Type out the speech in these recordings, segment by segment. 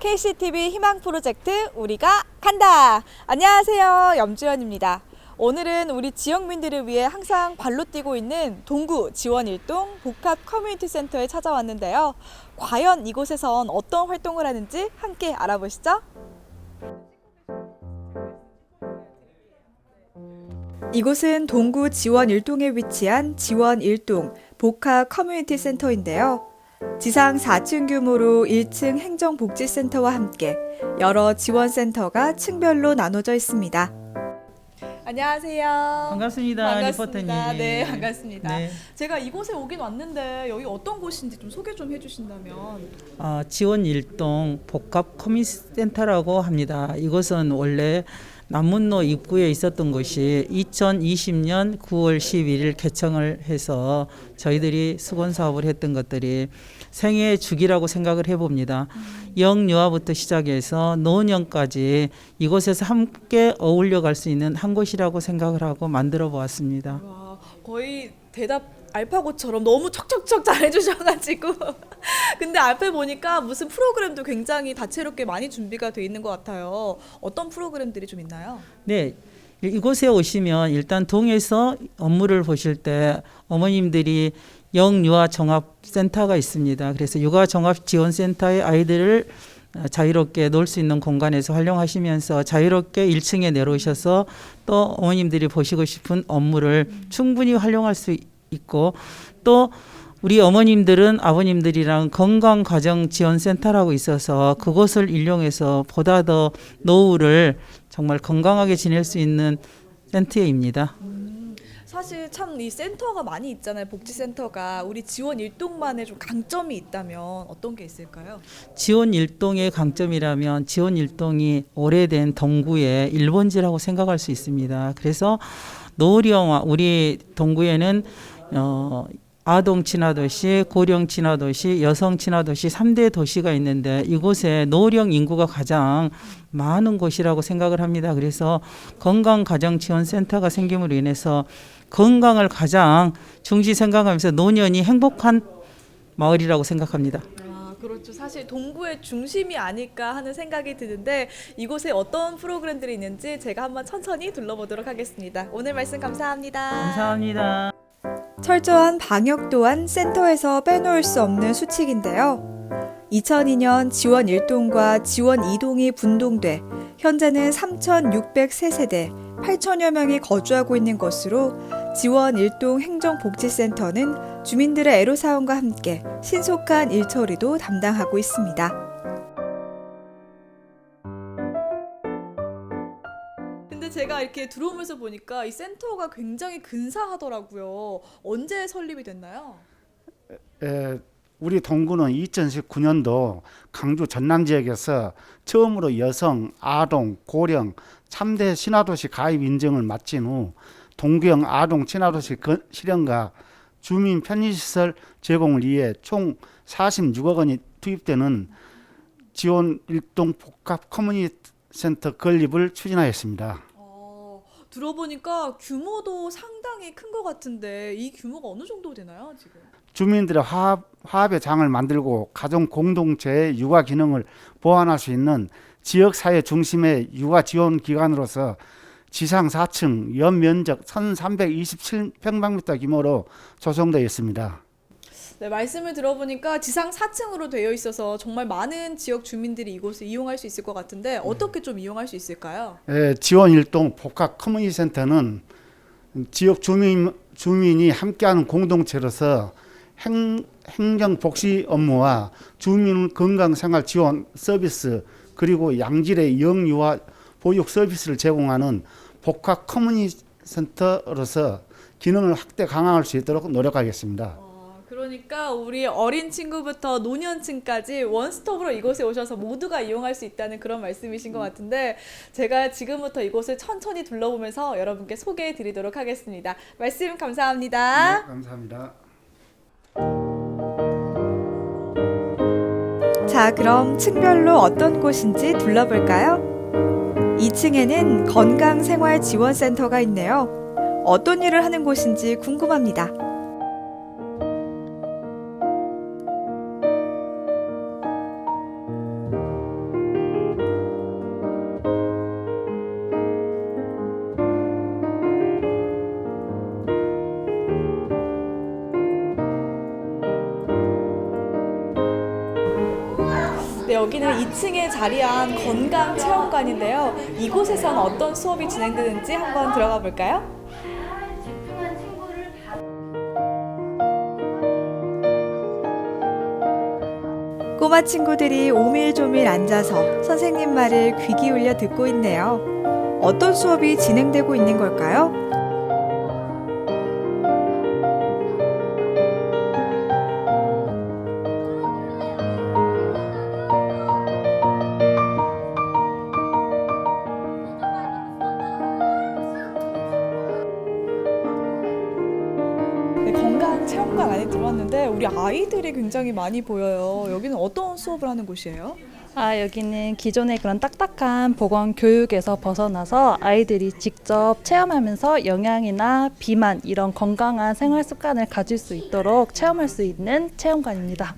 KCTV 희망 프로젝트 우리가 간다. 안녕하세요. 염주연입니다. 오늘은 우리 지역민들을 위해 항상 발로 뛰고 있는 동구 지원 일동 복합 커뮤니티 센터에 찾아왔는데요. 과연 이곳에선 어떤 활동을 하는지 함께 알아보시죠. 이곳은 동구 지원 일동에 위치한 지원 일동 복합 커뮤니티 센터인데요. 지상 4층 규모로 1층 행정복지센터와 함께 여러 지원센터가 층별로 나눠져 있습니다. 안녕하세요. 반갑습니다, 반갑습니다. 리포터님. 네, 반갑습니다. 네. 제가 이곳에 오긴 왔는데 여기 어떤 곳인지 좀 소개 좀 해주신다면. 아, 지원 일동 복합 커뮤니티 센터라고 합니다. 이곳은 원래 남문로 입구에 있었던 곳이 2020년 9월 11일 개청을 해서 저희들이 수건 사업을 했던 것들이 생애의 주기라고 생각을 해봅니다. 영유아부터 시작해서 노년까지 이곳에서 함께 어울려 갈 수 있는 한 곳이라고 생각을 하고 만들어 보았습니다. 와, 거의 대답 알파고처럼 너무 척척척 잘해주셔가지고. 근데 앞에 보니까 무슨 프로그램도 굉장히 다채롭게 많이 준비가 돼 있는 것 같아요. 어떤 프로그램들이 좀 있나요? 네. 이- 이곳에 오시면 일단 동에서 업무를 보실 때 어머님들이 영유아 종합 센터가 있습니다. 그래서 육아 종합 지원 센터의 아이들을 어, 자유롭게 놀 수 있는 공간에서 활용하시면서 자유롭게 1층에 내려오셔서 또 어머님들이 보시고 싶은 업무를 충분히 활용할 수 있고 또 우리 어머님들은 아버님들이랑 건강 가정 지원 센터라고 있어서 그곳을 이용해서 보다 더 노후를 정말 건강하게 지낼 수 있는 센터입니다. 사실 참 이 센터가 많이 있잖아요. 복지센터가 우리 지원 일동만의 좀 강점이 있다면 어떤 게 있을까요? 지원 일동의 강점이라면 지원 일동이 오래된 동구의 일본지라고 생각할 수 있습니다. 그래서 노령화 우리 동구에는 어 아동 친화 도시, 고령 친화 도시, 여성 친화 도시 3대 도시가 있는데 이곳에 노령 인구가 가장 많은 곳이라고 생각을 합니다. 그래서 건강 가정 지원 센터가 생김으로 인해서 건강을 가장 중시 생각하면서 노년이 행복한 마을이라고 생각합니다. 아, 그렇죠. 사실 동구의 중심이 아닐까 하는 생각이 드는데 이곳에 어떤 프로그램들이 있는지 제가 한번 천천히 둘러보도록 하겠습니다. 오늘 말씀 감사합니다. 감사합니다. 철저한 방역 또한 센터에서 빼놓을 수 없는 수칙인데요. 2002년 지원 1동과 지원 2동이 분동돼 현재는 3,603세대 8천여 명이 거주하고 있는 것으로 지원 1동 행정복지센터는 주민들의 애로사항과 함께 신속한 일처리도 담당하고 있습니다. 이렇게 들어오면서 보니까 이 센터가 굉장히 근사하더라고요. 언제 설립이 됐나요? 에, 우리 동구는 2019년도 강주 전남 지역에서 처음으로 여성, 아동, 고령 3대 신화도시 가입 인증을 마친 후 동구형 아동 친화도시 건- 실현과 주민 편의시설 제공을 위해 총 46억 원이 투입되는 지원 일동 복합 커뮤니티 센터 건립을 추진하였습니다. 어, 들어보니까 규모도 상당히 큰 것 같은데 이 규모가 어느 정도 되나요 지금? 주민들의 화합, 화합의 장을 만들고 가정 공동체의 육아 기능을 보완할 수 있는 지역 사회 중심의 육아 지원 기관으로서 지상 4층 연면적 1,327평방미터 규모로 조성되어 있습니다. 네 말씀을 들어보니까 지상 4층으로 되어 있어서 정말 많은 지역 주민들이 이곳을 이용할 수 있을 것 같은데 어떻게 좀 이용할 수 있을까요? 에, 지원 일동 복합 커뮤니티 센터는 지역 주민 주민이 함께하는 공동체로서 행, 행정 복지 업무와 주민 건강 생활 지원 서비스 그리고 양질의 영유아 보육 서비스를 제공하는 복합 커뮤니티 센터로서 기능을 확대 강화할 수 있도록 노력하겠습니다. 어, 그러니까 우리 어린 친구부터 노년층까지 원스톱으로 이곳에 오셔서 모두가 이용할 수 있다는 그런 말씀이신 것 같은데 제가 지금부터 이곳을 천천히 둘러보면서 여러분께 소개해 드리도록 하겠습니다. 말씀 감사합니다. 네, 감사합니다. 자, 그럼 층별로 어떤 곳인지 둘러볼까요? 2층에는 건강생활지원센터가 있네요. 어떤 일을 하는 곳인지 궁금합니다. 네, 여기는 2층에 자리한 건강 체험관인데요. 이곳에선 어떤 수업이 진행되는지 한번 들어가 볼까요? 꼬마 친구들이 오밀조밀 앉아서 선생님 말을 귀 기울여 듣고 있네요. 어떤 수업이 진행되고 있는 걸까요? 체험관 안에 들어왔는데 우리 아이들이 굉장히 많이 보여요. 여기는 어떤 수업을 하는 곳이에요? 아, 여기는 기존의 그런 딱딱한 보건 교육에서 벗어나서 아이들이 직접 체험하면서 영양이나 비만 이런 건강한 생활 습관을 가질 수 있도록 체험할 수 있는 체험관입니다.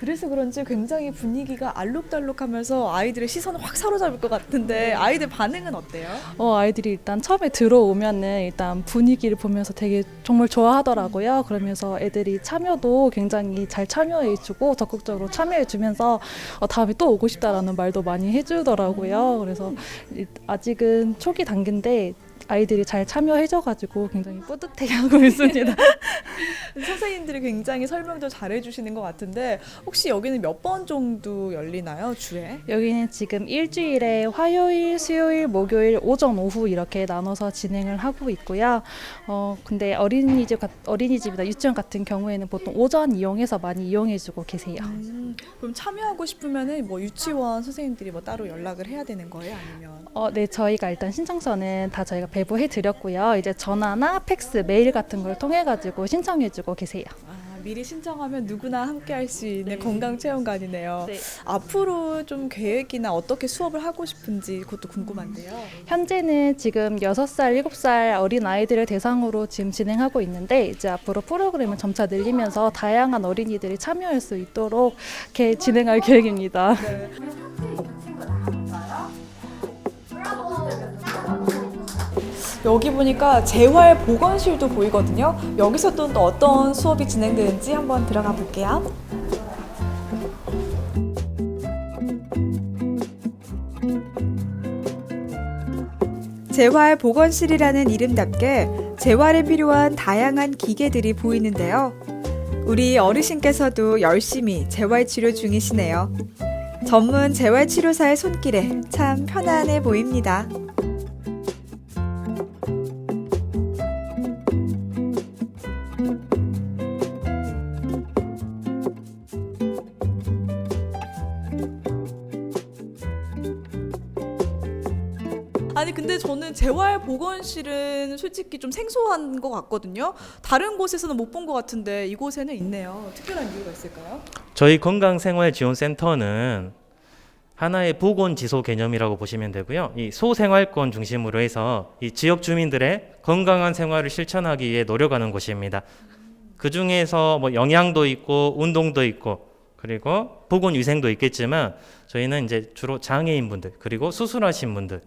아, 그래서 그런지 굉장히 분위기가 알록달록하면서 아이들의 시선을 확 사로잡을 것 같은데 아이들 반응은 어때요? 어, 아이들이 일단 처음에 들어오면은 일단 분위기를 보면서 되게 정말 좋아하더라고요. 그러면서 애들이 참여도 굉장히 잘 참여해주고 적극적으로 참여해주면서 어, 다음에 또 오고 싶다라는 말도 많이 해주더라고요. 그래서 일- 아직은 초기 단계인데 아이들이 잘 참여해줘가지고 굉장히 뿌듯해하고 있습니다. 선생님들이 굉장히 설명도 잘 해주시는 것 같은데 혹시 여기는 몇 번 정도 열리나요 주에? 여기는 지금 일주일에 화요일, 수요일, 목요일, 오전, 오후 이렇게 나눠서 진행을 하고 있고요. 어 근데 어린이집 같- 어린이집이나 유치원 같은 경우에는 보통 오전 이용해서 많이 이용해주고 계세요. 음, 그럼 참여하고 싶으면은 뭐 유치원 선생님들이 뭐 따로 연락을 해야 되는 거예요 아니면? 어, 네, 저희가 일단 신청서는 다 저희가 배 부해 드렸고요. 이제 전화나 팩스, 메일 같은 걸 통해 가지고 신청해 주고 계세요. 아, 미리 신청하면 누구나 함께 할 수 있는 건강 체험관이네요. 네. 앞으로 좀 계획이나 어떻게 수업을 하고 싶은지 그것도 궁금한데요. 현재는 지금 6살, 7살 어린 아이들을 대상으로 지금 진행하고 있는데 이제 앞으로 프로그램을 점차 늘리면서 다양한 어린이들이 참여할 수 있도록 이렇게 진행할 계획입니다. 여기 보니까 재활 보건실도 보이거든요. 여기서 또 어떤 수업이 진행되는지 한번 들어가 볼게요. 재활 보건실이라는 이름답게 재활에 필요한 다양한 기계들이 보이는데요. 우리 어르신께서도 열심히 재활 치료 중이시네요. 전문 재활 치료사의 손길에 참 편안해 보입니다. 저는 재활 보건실은 솔직히 좀 생소한 것 같거든요. 다른 곳에서는 못 본 것 같은데 이곳에는 있네요. 특별한 이유가 있을까요? 저희 건강생활지원센터는 하나의 보건지소 개념이라고 보시면 되고요. 이 소생활권 중심으로 해서 이 지역 주민들의 건강한 생활을 실천하기 위해 노력하는 곳입니다. 그 중에서 뭐 영양도 있고 운동도 있고 그리고 보건 위생도 있겠지만 저희는 이제 주로 장애인분들 그리고 수술하신 분들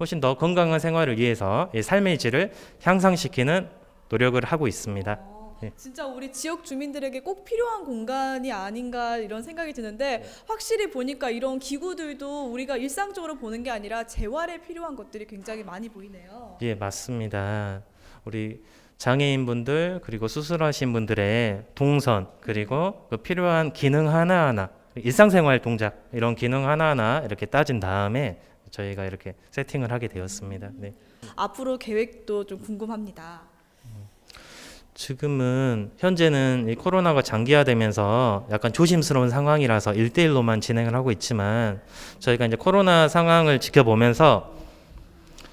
훨씬 더 건강한 생활을 위해서 이 삶의 질을 향상시키는 노력을 하고 있습니다. 네. 진짜 우리 지역 주민들에게 꼭 필요한 공간이 아닌가 이런 생각이 드는데 확실히 보니까 이런 기구들도 우리가 일상적으로 보는 게 아니라 재활에 필요한 것들이 굉장히 많이 보이네요. 예, 맞습니다. 우리 장애인분들 그리고 수술하신 분들의 동선 그리고 그 필요한 기능 하나하나 일상생활 동작 이런 기능 하나하나 이렇게 따진 다음에 저희가 이렇게 세팅을 하게 되었습니다. 네. 앞으로 계획도 좀 궁금합니다. 지금은 현재는 이 코로나가 장기화되면서 약간 조심스러운 상황이라서 일대일로만 진행을 하고 있지만 저희가 이제 코로나 상황을 지켜보면서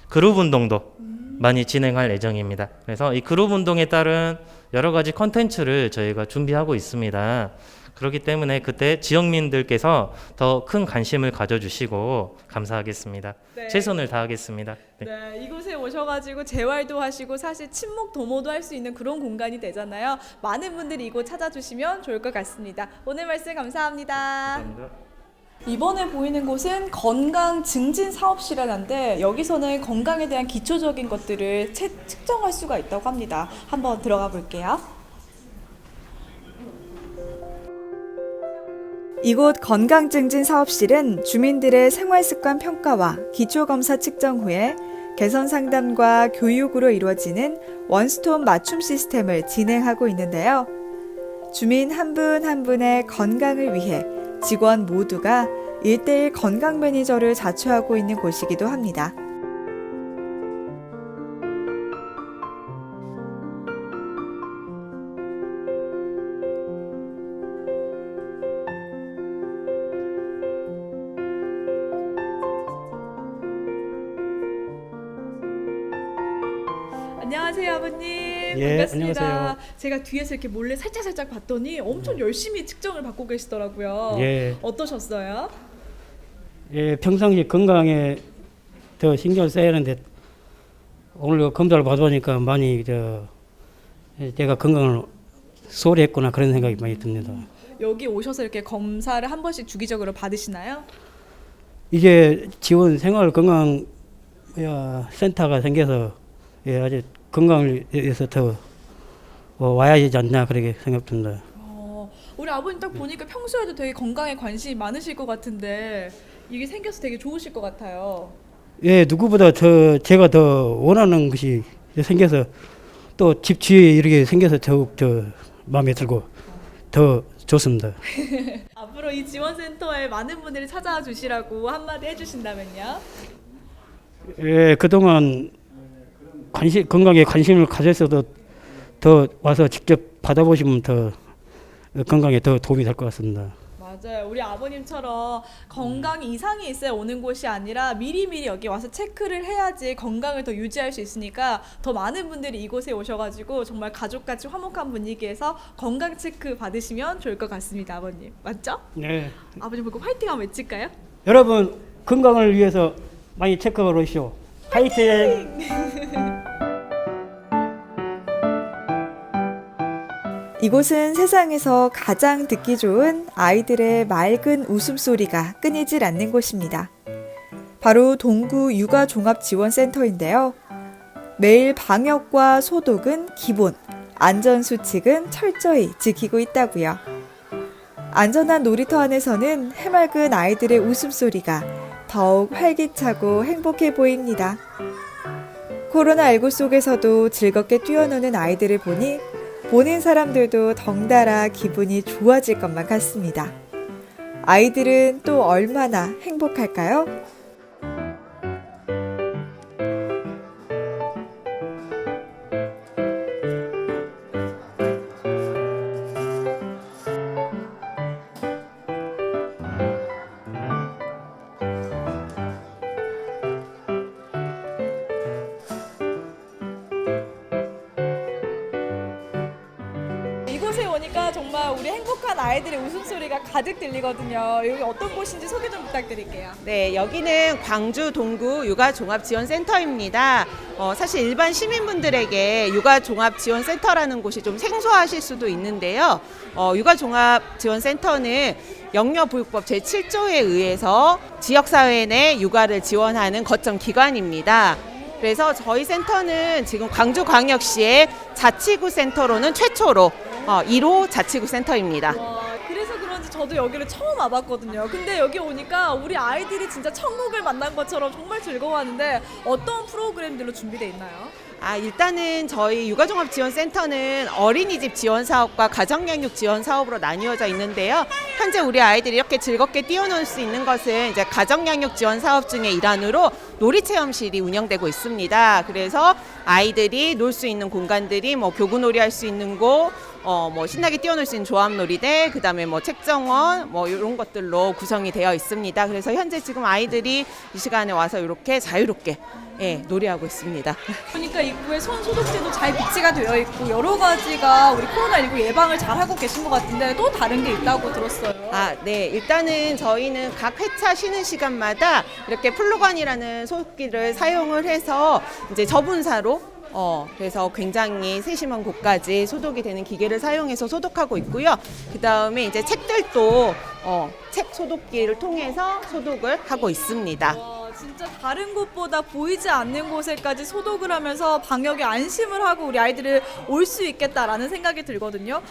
그룹 운동도 많이 진행할 예정입니다. 그래서 이 그룹 운동에 따른 여러 가지 컨텐츠를 저희가 준비하고 있습니다. 그렇기 때문에 그때 지역민들께서 더 큰 관심을 가져주시고 감사하겠습니다. 네. 최선을 다하겠습니다. 네. 네, 이곳에 오셔가지고 재활도 하시고 사실 친목 도모도 할 수 있는 그런 공간이 되잖아요. 많은 분들이 이곳 찾아주시면 좋을 것 같습니다. 오늘 말씀 감사합니다. 감사합니다. 이번에 보이는 곳은 건강 증진 사업실이라는데 여기서는 건강에 대한 기초적인 것들을 채, 측정할 수가 있다고 합니다. 한번 들어가 볼게요. 이곳 건강증진 사업실은 주민들의 생활습관 평가와 기초검사 측정 후에 개선 상담과 교육으로 이루어지는 원스톱 맞춤 시스템을 진행하고 있는데요. 주민 한 분 한 분의 건강을 위해 직원 모두가 일대일 건강 매니저를 자처하고 있는 곳이기도 합니다. 안녕하세요, 아버님. 예, 반갑습니다. 안녕하세요. 제가 뒤에서 이렇게 몰래 살짝 살짝 봤더니 엄청 열심히 측정을 받고 계시더라고요. 예, 어떠셨어요? 예, 평상시 건강에 더 신경을 써야 하는데 오늘 그 검사를 받아보니까 많이 저 예, 제가 건강을 소홀히 했구나 그런 생각이 많이 듭니다. 여기 오셔서 이렇게 검사를 한 번씩 주기적으로 받으시나요? 이제 지원 생활 건강 뭐야, 센터가 생겨서 예, 아주 건강을 위해서 더 어, 와야 되지 않나 그렇게 생각됩니다. 어, 우리 아버님 딱 보니까 평소에도 되게 건강에 관심이 많으실 것 같은데 이게 생겨서 되게 좋으실 것 같아요. 예, 누구보다 더 제가 더 원하는 것이 생겨서 또 집 주위에 이렇게 생겨서 더욱 저 마음에 들고 더 좋습니다. 앞으로 이 지원센터에 많은 분들이 찾아와 주시라고 한마디 해주신다면요? 예, 그동안 관심 건강에 관심을 가졌어도 더 와서 직접 받아보시면 더 건강에 더 도움이 될 것 같습니다. 맞아요. 우리 아버님처럼 건강 이상이 있어야 오는 곳이 아니라 미리미리 여기 와서 체크를 해야지 건강을 더 유지할 수 있으니까 더 많은 분들이 이곳에 오셔가지고 정말 가족같이 화목한 분위기에서 건강 체크 받으시면 좋을 것 같습니다, 아버님. 맞죠? 네, 아버님 보고 화이팅 한번 외칠까요? 여러분 건강을 위해서 많이 체크해 오시오. 화이팅! 이 곳은 세상에서 가장 듣기 좋은 아이들의 맑은 웃음소리가 끊이질 않는 곳입니다. 바로 동구 육아종합지원센터인데요. 매일 방역과 소독은 기본, 안전수칙은 철저히 지키고 있다고요. 안전한 놀이터 안에서는 해맑은 아이들의 웃음소리가 더욱 활기차고 행복해 보입니다. 코로나19 속에서도 즐겁게 뛰어노는 아이들을 보니 보는 사람들도 덩달아 기분이 좋아질 것만 같습니다. 아이들은 또 얼마나 행복할까요? 아이들의 웃음소리가 가득 들리거든요. 여기 어떤 곳인지 소개 좀 부탁드릴게요. 네, 여기는 광주 동구 육아 종합 지원 센터입니다. 어, 사실 일반 시민분들에게 육아 종합 지원 센터라는 곳이 좀 생소하실 수도 있는데요. 어, 육아 종합 지원 센터는 영유아보육법 제7조에 의해서 지역 사회 내 육아를 지원하는 거점 기관입니다. 그래서 저희 센터는 지금 광주광역시의 자치구 센터로는 최초로 어, 1호 자치구 센터입니다. 와, 그래서 그런지 저도 여기를 처음 와봤거든요. 근데 여기 오니까 우리 아이들이 진짜 천국을 만난 것처럼 정말 즐거워하는데 어떤 프로그램들로 준비되어 있나요? 아, 일단은 저희 육아종합지원센터는 어린이집 지원 사업과 가정양육 지원 사업으로 나뉘어져 있는데요. 현재 우리 아이들이 이렇게 즐겁게 뛰어놀 수 있는 것은 이제 가정양육 지원 사업 중의 일환으로 놀이체험실이 운영되고 있습니다. 그래서 아이들이 놀 수 있는 공간들이 뭐 교구놀이 할 수 있는 곳, 어, 뭐 신나게 뛰어놀 수 있는 조합놀이대, 그 다음에 뭐 책정원, 뭐 이런 것들로 구성이 되어 있습니다. 그래서 현재 지금 아이들이 이 시간에 와서 이렇게 자유롭게 예, 놀이하고 있습니다. 보니까 입구에 손 소독제도 잘 비치가 되어 있고 여러 가지가 우리 코로나19 예방을 잘 하고 계신 것 같은데 또 다른 게 있다고 들었어요. 아, 네. 일단은 저희는 각 회차 쉬는 시간마다 이렇게 플로건이라는 소독기를 사용을 해서 이제 저분사로 어, 그래서 굉장히 세심한 곳까지 소독이 되는 기계를 사용해서 소독하고 있고요. 그 다음에 이제 책들도 어, 책 소독기를 통해서 소독을 하고 있습니다. 와, 진짜 다른 곳보다 보이지 않는 곳에까지 소독을 하면서 방역에 안심을 하고 우리 아이들을 올 수 있겠다라는 생각이 들거든요.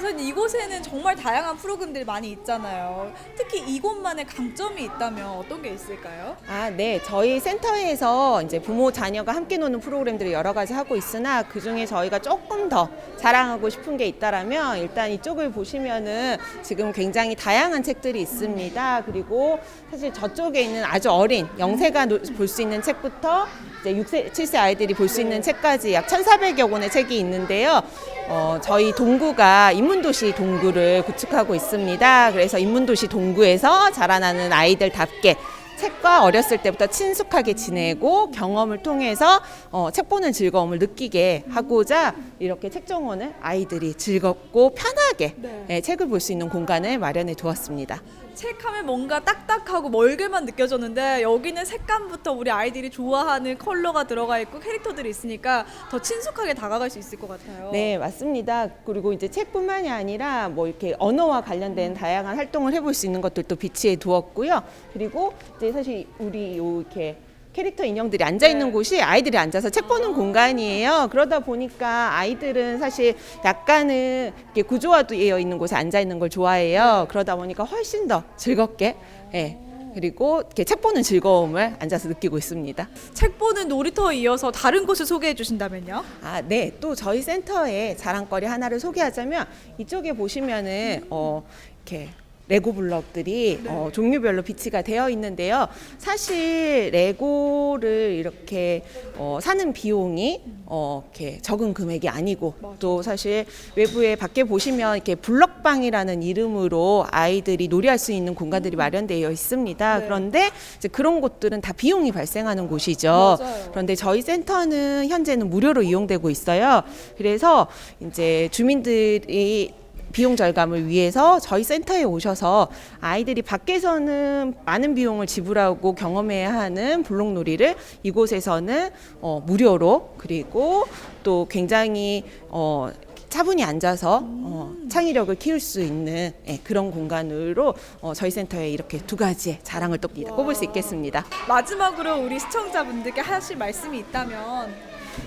선생님 이곳에는 정말 다양한 프로그램들이 많이 있잖아요. 특히 이곳만의 강점이 있다면 어떤 게 있을까요? 아, 네. 저희 센터에서 이제 부모 자녀가 함께 노는 프로그램들을 여러 가지 하고 있으나 그 중에 저희가 조금 더 자랑하고 싶은 게 있다라면 일단 이쪽을 보시면은 지금 굉장히 다양한 책들이 있습니다. 그리고 사실 저쪽에 있는 아주 어린 영세가 볼 수 있는 책부터 이제 6세, 7세 아이들이 볼 수 있는 책까지 약 1,400여 권의 책이 있는데요. 어, 저희 동구가 인문도시 동구를 구축하고 있습니다. 그래서 인문도시 동구에서 자라나는 아이들답게 책과 어렸을 때부터 친숙하게 지내고 경험을 통해서 어, 책 보는 즐거움을 느끼게 하고자 이렇게 책 정원을 아이들이 즐겁고 편하게 네. 예, 책을 볼 수 있는 공간을 마련해 두었습니다. 책하면 뭔가 딱딱하고 멀게만 느껴졌는데 여기는 색감부터 우리 아이들이 좋아하는 컬러가 들어가 있고 캐릭터들이 있으니까 더 친숙하게 다가갈 수 있을 것 같아요. 네, 맞습니다. 그리고 이제 책뿐만이 아니라 뭐 이렇게 언어와 관련된 다양한 활동을 해볼 수 있는 것들도 비치해 두었고요. 그리고 이제 사실 우리 요 이렇게 캐릭터 인형들이 앉아 있는 네. 곳이 아이들이 앉아서 책 보는 공간이에요. 그러다 보니까 아이들은 사실 약간은 이렇게 구조화되어 있는 곳에 앉아 있는 걸 좋아해요. 그러다 보니까 훨씬 더 즐겁게 예. 그리고 이렇게 책 보는 즐거움을 앉아서 느끼고 있습니다. 책 보는 놀이터에 이어서 다른 곳을 소개해 주신다면요? 아, 네. 또 저희 센터의 자랑거리 하나를 소개하자면 이쪽에 보시면은 어 이렇게 레고 블럭들이 어, 종류별로 비치가 되어 있는데요. 사실 레고를 이렇게 어, 사는 비용이 어, 이렇게 적은 금액이 아니고 또 사실 외부에 밖에 보시면 이렇게 블럭방이라는 이름으로 아이들이 놀이할 수 있는 공간들이 마련되어 있습니다. 네. 그런데 이제 그런 곳들은 다 비용이 발생하는 곳이죠. 맞아요. 그런데 저희 센터는 현재는 무료로 이용되고 있어요. 그래서 이제 주민들이 비용 절감을 위해서 저희 센터에 오셔서 아이들이 밖에서는 많은 비용을 지불하고 경험해야 하는 블록놀이를 이곳에서는 어, 무료로 그리고 또 굉장히 어, 차분히 앉아서 어, 창의력을 키울 수 있는 예, 그런 공간으로 어, 저희 센터에 이렇게 두 가지의 자랑을 또 꼽을 수 있겠습니다. 마지막으로 우리 시청자분들께 하실 말씀이 있다면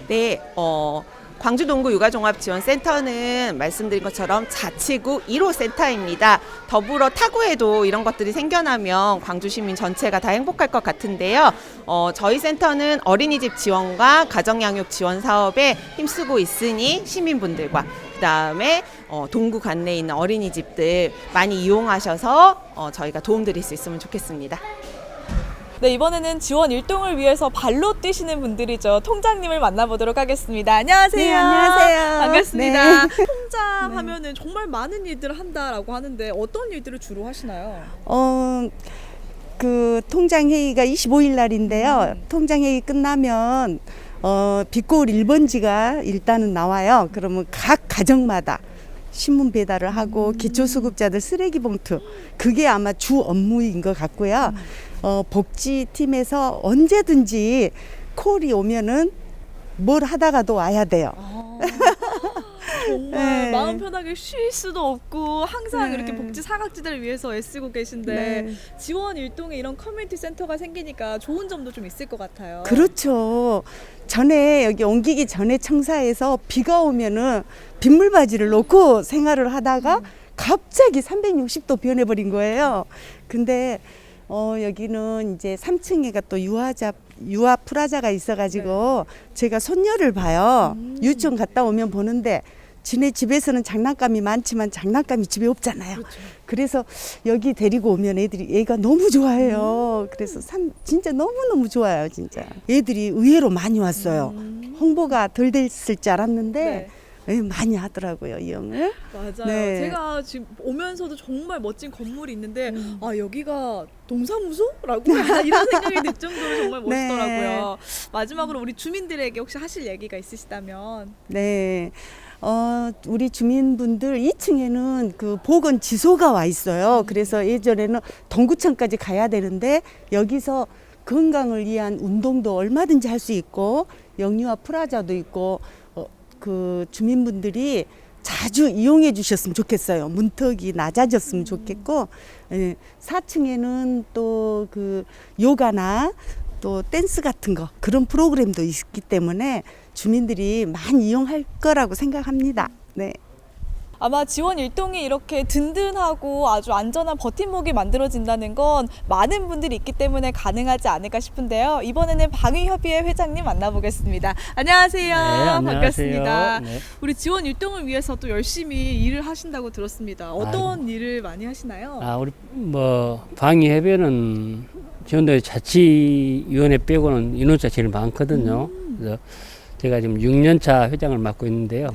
네, 어, 광주 동구 육아종합지원센터는 말씀드린 것처럼 자치구 1호 센터입니다. 더불어 타구에도 이런 것들이 생겨나면 광주 시민 전체가 다 행복할 것 같은데요. 어, 저희 센터는 어린이집 지원과 가정양육 지원 사업에 힘쓰고 있으니 시민분들과 그다음에 어, 동구 관내에 있는 어린이집들 많이 이용하셔서 어, 저희가 도움드릴 수 있으면 좋겠습니다. 네 이번에는 지원 일동을 위해서 발로 뛰시는 분들이죠 통장님을 만나보도록 하겠습니다. 안녕하세요. 네, 안녕하세요. 반갑습니다. 네. 통장 하면은 정말 많은 일들을 한다라고 하는데 어떤 일들을 주로 하시나요? 어, 그 통장 회의가 25일 날인데요. 통장 회의 끝나면 어, 빗고을 1번지가 일단은 나와요. 그러면 각 가정마다 신문 배달을 하고 기초수급자들 쓰레기 봉투 그게 아마 주 업무인 것 같고요. 어, 복지팀에서 언제든지 콜이 오면은 뭘 하다가도 와야 돼요. 정말 네. 마음 편하게 쉴 수도 없고 항상 네. 이렇게 복지 사각지대를 위해서 애쓰고 계신데 네. 지원 일동에 이런 커뮤니티 센터가 생기니까 좋은 점도 좀 있을 것 같아요. 그렇죠. 전에 여기 옮기기 전에 청사에서 비가 오면은 빗물 바지를 놓고 생활을 하다가 갑자기 360도 변해버린 거예요. 근데 어 여기는 이제 3층에가 또 유아자 유아 프라자가 있어가지고 제가 손녀를 봐요. 유치원 갔다 오면 보는데 지네 집에서는 장난감이 많지만 장난감이 집에 없잖아요. 그래서 여기 데리고 오면 애들이 애가 너무 좋아해요. 그래서 참 진짜 너무 너무 좋아요, 진짜. 애들이 의외로 많이 왔어요. 홍보가 덜 됐을 줄 알았는데 예, 많이 하더라고요, 이 형을. 맞아요. 네. 제가 지금 오면서도 정말 멋진 건물이 있는데 음. 아 여기가 동사무소라고 이런 생각이 들 정도로 정말 네. 멋있더라고요. 마지막으로 우리 주민들에게 혹시 하실 얘기가 있으시다면 네. 어, 우리 주민분들 2층에는 그 보건 지소가 와 있어요. 그래서 예전에는 동구청까지 가야 되는데 여기서 건강을 위한 운동도 얼마든지 할 수 있고 영유아 프라자도 있고 어, 그 주민분들이 자주 이용해 주셨으면 좋겠어요. 문턱이 낮아졌으면 좋겠고 예, 4층에는 또 그 요가나 또 댄스 같은 거 그런 프로그램도 있기 때문에 주민들이 많이 이용할 거라고 생각합니다. 네. 아마 지원 일동이 이렇게 든든하고 아주 안전한 버팀목이 만들어진다는 건 많은 분들이 있기 때문에 가능하지 않을까 싶은데요. 이번에는 방위협의회 회장님 만나보겠습니다. 안녕하세요. 반갑습니다. 네. 우리 지원 일동을 위해서 또 열심히 일을 하신다고 들었습니다. 어떤 일을 많이 하시나요? 아, 우리 뭐 방위협회는 지원도 자치위원회 빼고는 인원수가 제일 많거든요. 그래서 제가 지금 6년차 회장을 맡고 있는데요.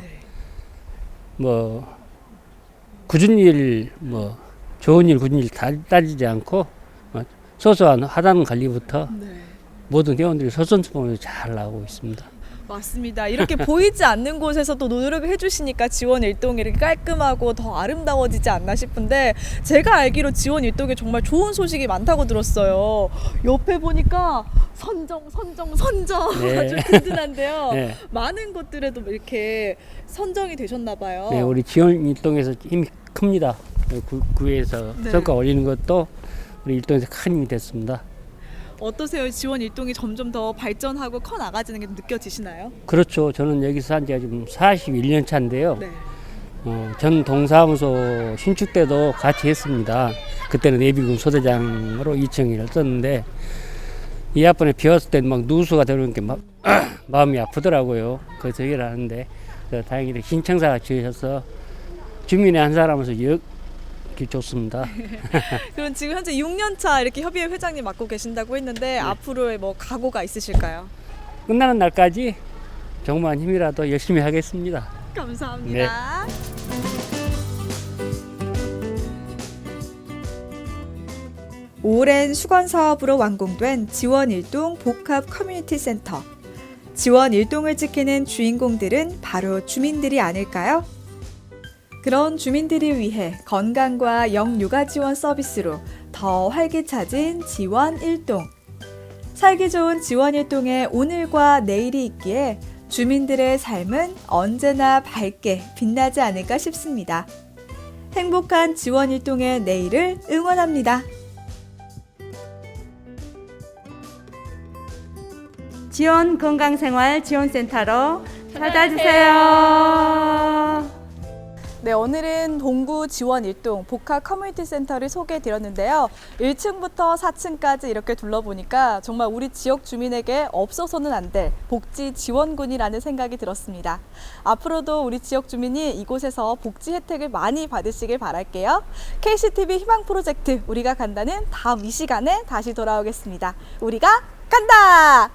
뭐 굳은 일, 뭐 좋은 일, 굳은 일 다 따지지 않고 어, 소소한 하단 관리부터 네. 모든 회원들이 솔선수범으로 잘 나오고 있습니다. 맞습니다. 이렇게 보이지 않는 곳에서 도 노력을 해주시니까 지원 일동이 이렇게 깔끔하고 더 아름다워지지 않나 싶은데 제가 알기로 지원 일동에 정말 좋은 소식이 많다고 들었어요. 옆에 보니까 선정, 선정, 선정 네. 아주 든든한데요. 네. 많은 것들에도 이렇게 선정이 되셨나 봐요. 네, 우리 지원 일동에서 힘이 큽니다. 구, 구에서 네. 성과 올리는 것도 우리 일동에서 큰 힘이 됐습니다. 어떠세요? 지원 일동이 점점 더 발전하고 커 나가지는 게 느껴지시나요? 그렇죠. 저는 여기서 한 지가 지금 41년 차인데요. 네. 어, 전 동사무소 신축 때도 같이 했습니다. 그때는 예비군 소대장으로 2층을 썼는데 이 앞번에 비웠을 때 막 누수가 되는 게막 마음이 아프더라고요. 그래서 일을 하는데 그래서 다행히 신청사가 지으셔서 주민의 한 사람으로서 역 좋습니다. 그럼 지금 현재 6년 차 이렇게 협의회 회장님 맡고 계신다고 했는데 앞으로의 뭐 각오가 있으실까요? 끝나는 날까지 조그만 힘이라도 열심히 하겠습니다. 감사합니다. 오랜 수건 사업으로 완공된 지원 일동 복합 커뮤니티 센터. 지원 일동을 지키는 주인공들은 바로 주민들이 아닐까요? 그런 주민들을 위해 건강과 영유아 지원 서비스로 더 활기차진 지원 일동. 살기 좋은 지원 일동에 오늘과 내일이 있기에 주민들의 삶은 언제나 밝게 빛나지 않을까 싶습니다. 행복한 지원 일동의 내일을 응원합니다. 지원 건강생활 지원센터로 찾아주세요. 네, 오늘은 동구 지원 일동 복합 커뮤니티 센터를 소개해 드렸는데요. 1층부터 4층까지 이렇게 둘러보니까 정말 우리 지역 주민에게 없어서는 안 될 복지 지원군이라는 생각이 들었습니다. 앞으로도 우리 지역 주민이 이곳에서 복지 혜택을 많이 받으시길 바랄게요. KCTV 희망 프로젝트 우리가 간다는 다음 이 시간에 다시 돌아오겠습니다. 우리가 간다!